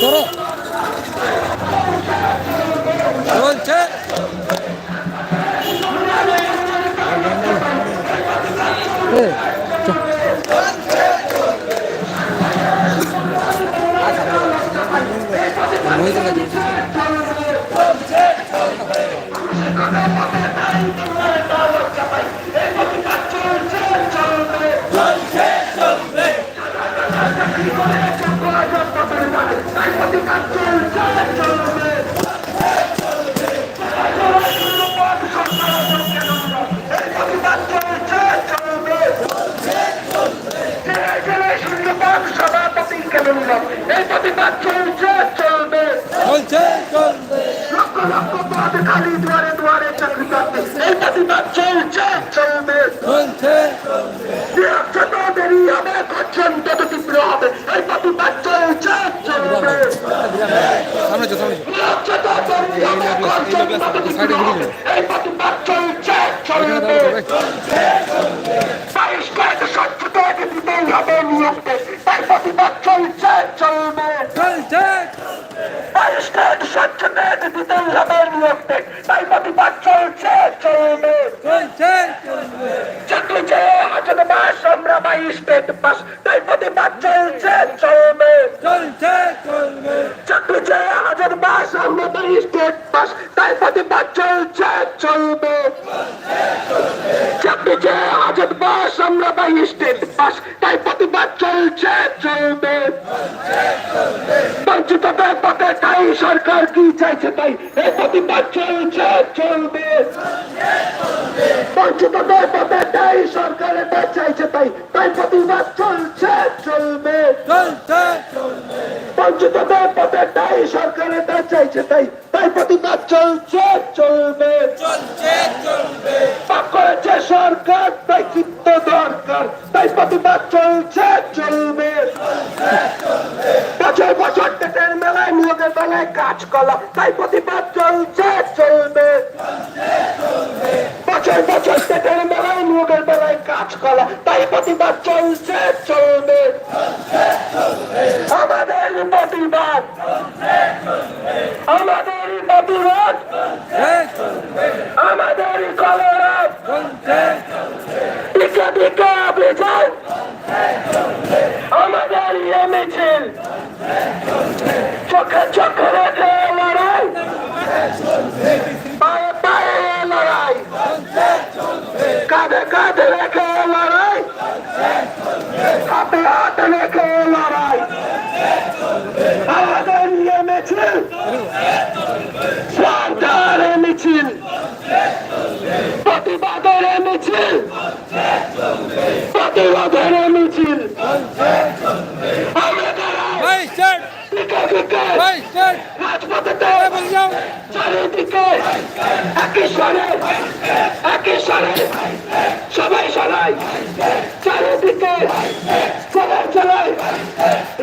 ধরো চলছে Thank you. সভাপতি হবে নিয়োগকে তাই প্রতিবাদ চলছে চলবে চলবে। চলছে চলবে। পেট পাস। তাই প্রতিবাদ চলছে চলবে। চলছে চলবে। চাকরি চেয়ে হাজার মাস আমরা বাইশ পেট পাস। তাই প্রতিবাদ চলছে চলবে। চাকরি চেয়ে হাজার মাস আমরা বাইশ পেট পাস। তাই প্রতিবাদ চলছে চলবে। বঞ্চিতদের পথে তাই সরকার কি চাইছে তাই? এই প্রতিবাদ চলছে চলবে। বঞ্চিতদের পথে তাই সরকার এটা চাইছে তাই। তাই প্রতিবাদ চলছে চলবে। চলছে। চলবে বঞ্চিতদের পথে তাই সরকার এটা চাইছে তাই। তাই প্রতিবাদ চলছে চলবে। চলছে চলবে। করেছে সরকার তাই চিত্ত দরকার। তাই প্রতিবাদ চলছে চলবে। বছর বছর টেটের মেলায় নিয়োগের বেলায় কাজ কলা তাই প্রতিবাদ চলছে চলবে। বছর বছর টেটের মেলায় নিয়োগের বেলায় কাজ কলা তাই প্রতিবাদ চলছে চলবে আমাদের প্রতিবাদ আমাদের প্রতিবাদ চলছে আমাদের কলরব চলছে দিকে দিকে অভিযান আমাদের ইয়ে মিছিল চোখে চোখে রেখে লড়াই পায়ে পায়ে লড়াই কাঁধে কাঁধে রেখে লড়াই হাতে হাতে রেখে লড়াই আমাদের মিছিল সরকার মিছিল প্রতিবাদের মিছিল প্রতিবাদের মিছিল। আমরা যাও চারিদিকে একই স্বরে একই স্বরে সবাই সবাই চারিদিকে চলে চলে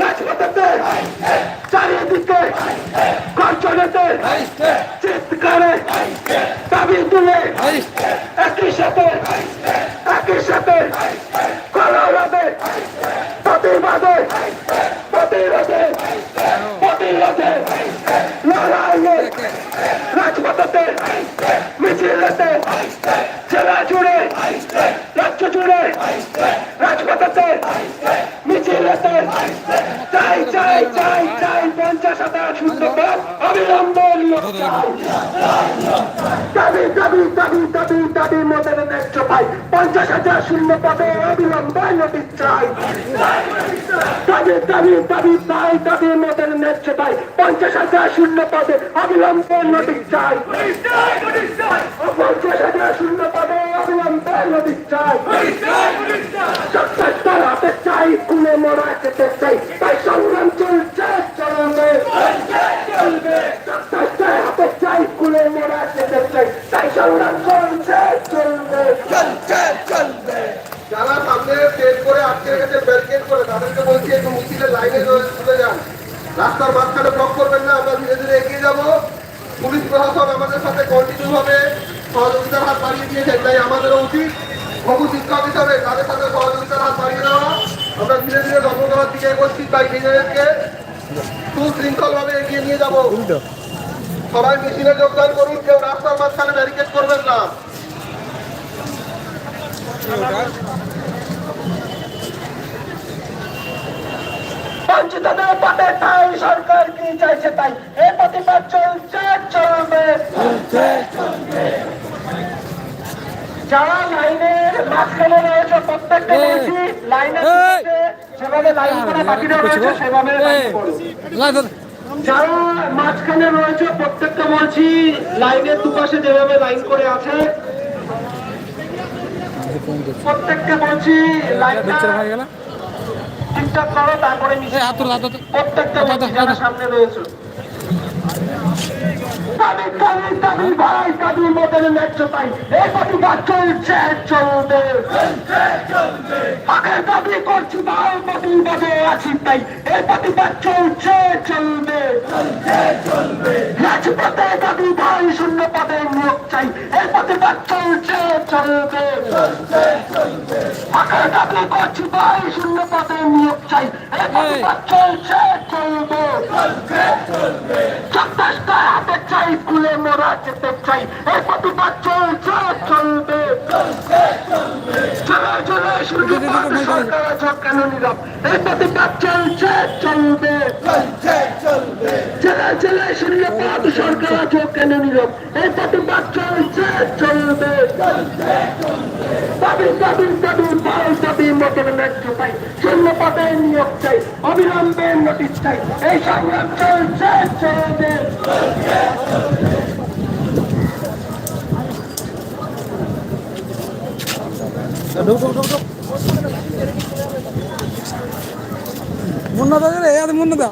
রাজপথেতে চারিদিকে গর্জনেতে ভাই স্টার্ট চিৎকারে দাবি তুলে ভাই স্টার্ট একই সাথে একই সাথে কলরবে প্রতিবাদে প্রতিরোধে প্রতিরোধে লড়াইয়ে রাজপথে মিছিলেতে জেলা জুড়ে রাজ্য জুড়ে রাজপথে মিছিলেতে চাই চাই চাই চাই পঞ্চাশ হাজার শূন্য পদ অবিলম্বে নিয়োগ চাই দাবি দাবি দাবি দাবি দাবি, মোদের ন্যায্য পাই পঞ্চাশ হাজার শূন্য পদে অবিলম্বে নোটিশ চাই দাবি দাবি দাবি পাই দাবি, মোদের ন্যায্য পাই পঞ্চাশ হাজার শূন্য পদে অবিলম্বে নোটিশ চাই পঞ্চাশ হাজার শূন্য পদে অবিলম্বে নোটিশ চাই সত্তর হাতে চাই, খুনে মরা খেতে চাই। তাই সংগ্রাম চলছে। যারা সামনে ট্রেন করে আটকে রেখেছে ব্যারিকেড করে, তাদেরকে বলছি, একটু মিছিলের লাইনে চলে যান। রাস্তার মাঝখানে ব্লক করবেন না, আমরা ধীরে ধীরে এগিয়ে যাব। পুলিশ প্রশাসন আমাদের সাথে কন্টিনিউ ভাবে সহযোগিতার হাত বাড়িয়ে দিয়েছেন, তাই আমাদেরও উচিত। বহু শিক্ষক হিসাবে তাদের সাথে সহযোগিতার হাত বাড়িয়ে দেওয়া। আমরা ধীরে ধীরে ধর্মতলার দিকে এগোচ্ছি, তাই নিজেদেরকে সুশৃঙ্খলভাবে এগিয়ে নিয়ে যাব। সবাই মিছিলে যোগদান করুন কেউ রাস্তার মাঝখানে ব্যারিকেড করবেন না। বঞ্চিতদের পথে তাই সরকার কি চাইছে তাই? এ প্রতিবাদ চলছে চলবে। যারা লাইনের মাঝখানে রয়েছে প্রত্যেককে লাইনের এই। লাইন করে বাকিরা রয়েছে সেভাবে যারা মাঝখানে রয়েছে প্রত্যেকটা বলছি লাইনের দুপাশে যেভাবে লাইন করে আছে প্রত্যেকটা বলছি লাইনটা ঠিকঠাক করো তারপরে প্রত্যেকটা সামনে রয়েছে। দাবি দাবি দাবি ভাই দাবি মতের ন্যায্য পাই এই প্রতিবাদ চলছে চলবে আগের দাবি করছি ভাই প্রতিবাদে আছি তাই এই প্রতিবাদ চলছে চলবে রাজপথে দাবি ভাই শূন্য পদে নিয়োগ চাই। এই প্রতিবাদ চলছে চলবে। আগের দাবি করছি ভাই শূন্য পদে নিয়োগ চাই। এই। প্রতিবাদ চলছে চলবে। হাতে চাই কুলে মোড়া যেতে চাই। এই প্রতিবাদ চলছে চলবে। চলে চলে শুরু সরকার আছো কেন নীরব? এই প্রতিবাদ চলছে চলবে। চলে চলে শূন্যপাত সরকার আছো কেন নীরব এই প্রতিবাদ চলছে চলবে। নিয়োগ চাই, অবিলম্বে নোটিশ চাই। এই সংগ্রাম চলছে চলবে। মুন্নাদা রে ಅದು মুন্নাদা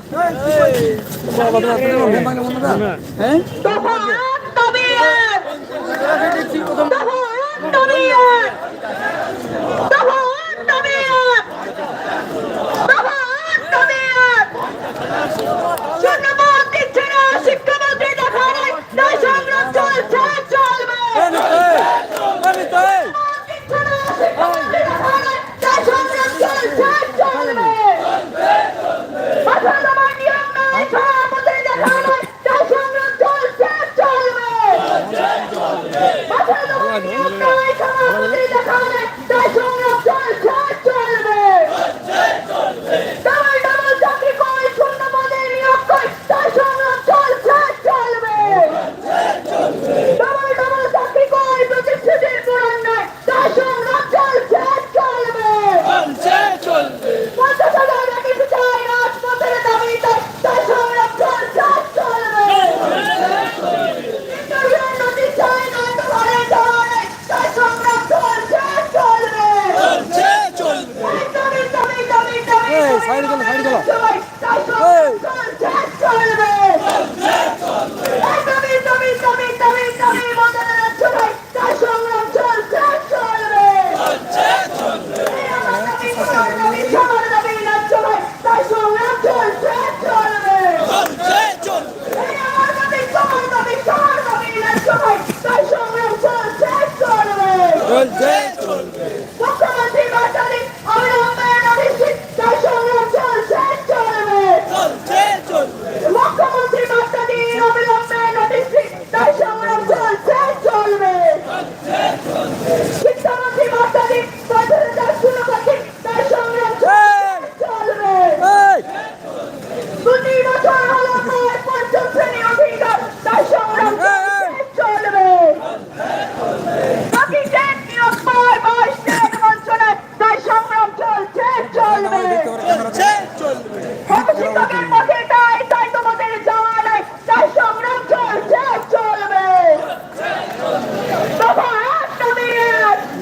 মুন্নাদা হ্যাঁ? দফা আট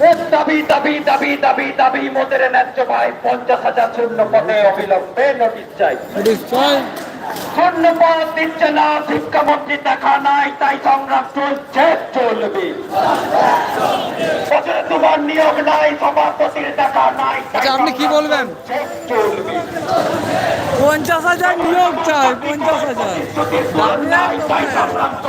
দাবি দাবি দাবি দাবি দাবি মোদের ন্যায্য ভাই পঞ্চাশ হাজার শূন্য পদে অবিলম্বে নোটিশ চাই। শূন্য পদ দিচ্ছে না শিক্ষামন্ত্রী দেখা নাই তাই সংগ্রাম চলছে চলবে। বছরে তোমার নিয়োগ নাই সভাপতির দেখা নাই আচ্ছা, আপনি কি বলবেন? চলবে। পঞ্চাশ হাজার নিয়োগ চাই পঞ্চাশ হাজার।